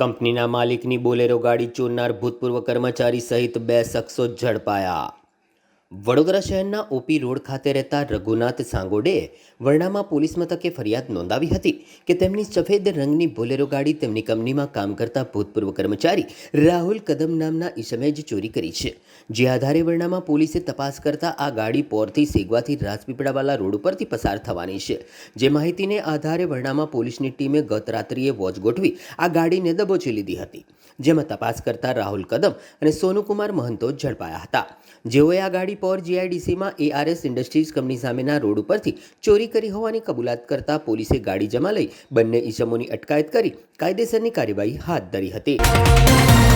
કંપનીના માલિકની બોલેરો ગાડી ચોરનાર ભૂતપૂર્વ કર્મચારી સહિત બે શખ્સો ઝડપાયા. વડોદરા શહેરના ઓપી રોડ ખાતે રહેતા રઘુનાથ સાંગોડેએ વરણામાં પોલીસ મથકે ફરિયાદ નોંધાવી હતી કે તેમની સફેદ રંગની બોલેરો ગાડી તેમની કંપનીમાં કામ કરતા ભૂતપૂર્વ કર્મચારી રાહુલ કદમ નામના ઈસમે જ ચોરી કરી છે. જે આધારે વરણામાં પોલીસે તપાસ કરતા આ ગાડી પોરથી સેગવાથી રાજપીપળાવાલા રોડ ઉપરથી પસાર થવાની છે. જે માહિતીને આધારે વરણામાં પોલીસની ટીમે ગત રાત્રિએ વોચ ગોઠવી આ ગાડીને દબોચી લીધી હતી. જેમાં તપાસ કરતા રાહુલ કદમ અને સોનુકુમાર મહંતો ઝડપાયા હતા. જેઓએ આ ગાડી પોર જીઆઈડીસીમાં એઆરએસ ઇન્ડસ્ટ્રીઝ કંપની સામેના રોડ ઉપરથી ચોરી કરી હોવાની કબૂલાત કરતા પોલીસે ગાડી જમા લઈ બંને ઈસમોની અટકાયત કરી કાયદેસરની કાર્યવાહી હાથ ધરી હતી.